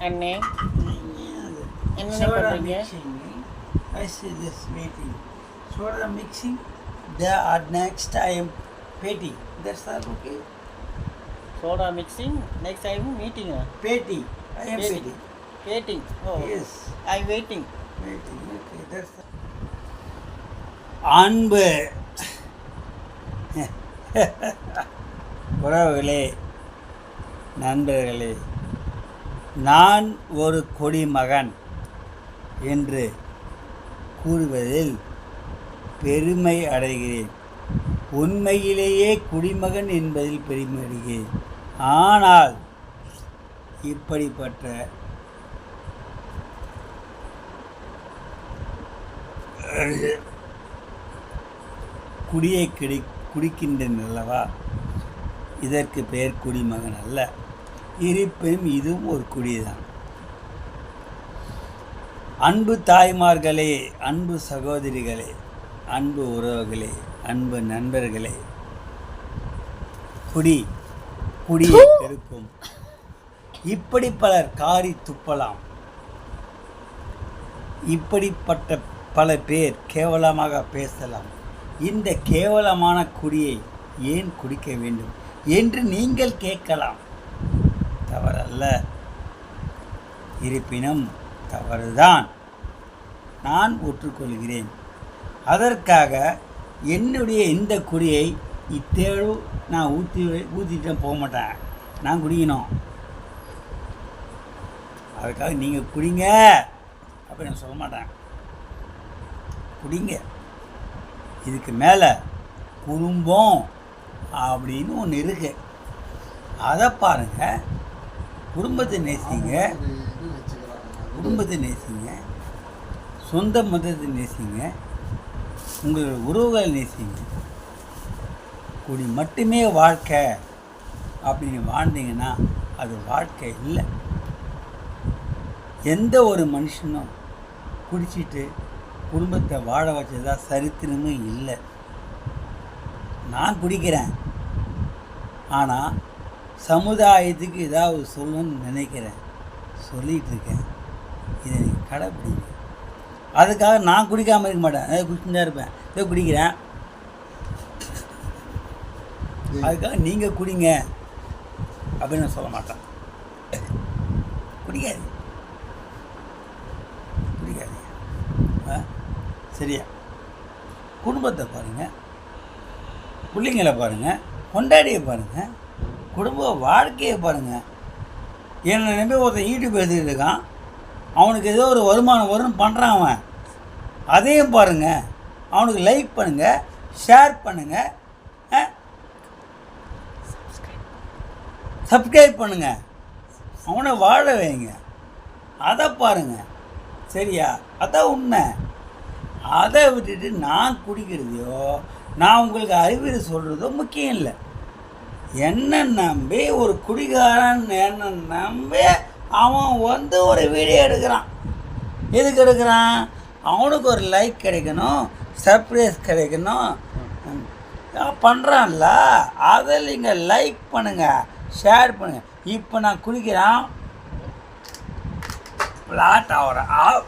அண்ணே Soda mixing. I see this waiting. Soda mixing. There are next I am petty. That's all okay. Soda mixing next time மீட்டிங்கா Petty. I am petty. Waiting oh Yes. I waiting Waiting. Okay. That's. அன்பு உறவுகளே நண்பர்களே நான் ஒரு குடிமகன் என்று கூறுவதில் பெருமை அடைகிறேன். உண்மையிலேயே குடிமகன் என்பதில் பெருமை அடைகிறேன். ஆனால் இப்படிப்பட்ட குடியை கிடி குடிக்கின்றேன் அல்லவா? இதற்கு பெயர் குடிமகன் அல்ல. இருப்பினும் இதுவும் ஒரு குடிதான். அன்பு தாய்மார்களே அன்பு சகோதரிகளே அன்பு உறவுகளே அன்பு நண்பர்களே குடி குடியை கெடுக்கும் இப்படி பலர் காரி துப்பலாம். இப்படிப்பட்ட பல பேர் கேவலமாக பேசலாம். இந்த கேவலமான குடியை ஏன் குடிக்க வேண்டும் என்று நீங்கள் கேட்கலாம். தவறல்ல. இருப்பினும் தவறுதான். நான் ஒற்றுக்கொள்கிறேன். அதற்காக என்னுடைய இந்த குடியை இத்தேழு நான் ஊற்றி ஊற்றிட்டு போக மாட்டேன். நான் குடிக்கணும். அதுக்காக நீங்கள் குடிங்க. அப்படி நான் சொல்ல மாட்டேன். குடிங்க. இதுக்கு மேலே குடும்பம் அப்படின்னு ஒன்று இருக்கு. அதை பாருங்க. குடும்பத்தை நேசிங்க. குடும்பத்தை நேசிங்க. சொந்த மதத்தை நேசிங்க. உங்களோட உறவுகளை நேசிங்க. குடி மட்டுமே வாழ்க்கை அப்படின்னு வாழ்ந்தீங்கன்னா அது வாழ்க்கை இல்லை. எந்த ஒரு மனுஷனும் குடிச்சிட்டு குடும்பத்தை வாழ வச்சதா சரித்திரமும் இல்லை. நான் குடிக்கிறேன். ஆனால் சமுதாயத்துக்கு ஏதாவது சொல்லணும்னு நினைக்கிறேன். சொல்லிகிட்டு இருக்கேன் இதை நீங்கள் கடைப்பிடிங்க. அதுக்காக நான் குடிக்காமல் இருக்க மாட்டேன். அதை குடிச்சுட்டு தான் இருப்பேன். இதை குடிக்கிறேன். அதுக்காக நீங்கள் குடிங்க. அப்படின்னு நான் சொல்ல மாட்டேன். குடிக்காது குடிக்காதீங்க. ஆ? சரியா? குடும்பத்தை பாருங்கள் பிள்ளைங்களை பாருங்கள் கொண்டாடியை பாருங்கள் குடும்ப வாழ்க்கையை பாருங்கள் என்னை நம்பி ஒருத்தன் யூடியூப் எழுதிட்டு இருக்கான். அவனுக்கு ஏதோ ஒரு வருமானம் வரும்னு பண்ணுறான் அவன். அதையும் பாருங்கள் அவனுக்கு லைக் பண்ணுங்கள் ஷேர் பண்ணுங்கள் சப்ஸ்கிரைப் பண்ணுங்கள் அவனை வாழ வைங்க. அதை பாருங்கள் சரியா? அதான் உண்மை. அதை விட்டுட்டு நான் குடிக்கிறதையோ நான் உங்களுக்கு அறிவுரை சொல்கிறதோ முக்கியம் இல்லை. என்ன நம்பி ஒரு குடிகாரன் என்ன நம்பி அவன் வந்து ஒரு வீடியோ எடுக்கிறான். எதுக்கு எடுக்கிறான்? அவனுக்கு ஒரு லைக் கிடைக்கணும் சர்ப்ரைஸ் கிடைக்கணும். பண்ணுறான்ல அதை நீங்கள் லைக் பண்ணுங்கள் ஷேர் பண்ணுங்கள் இப்போ நான் குடிக்கிறேன் பிளாட் ஆகிறேன். ஆ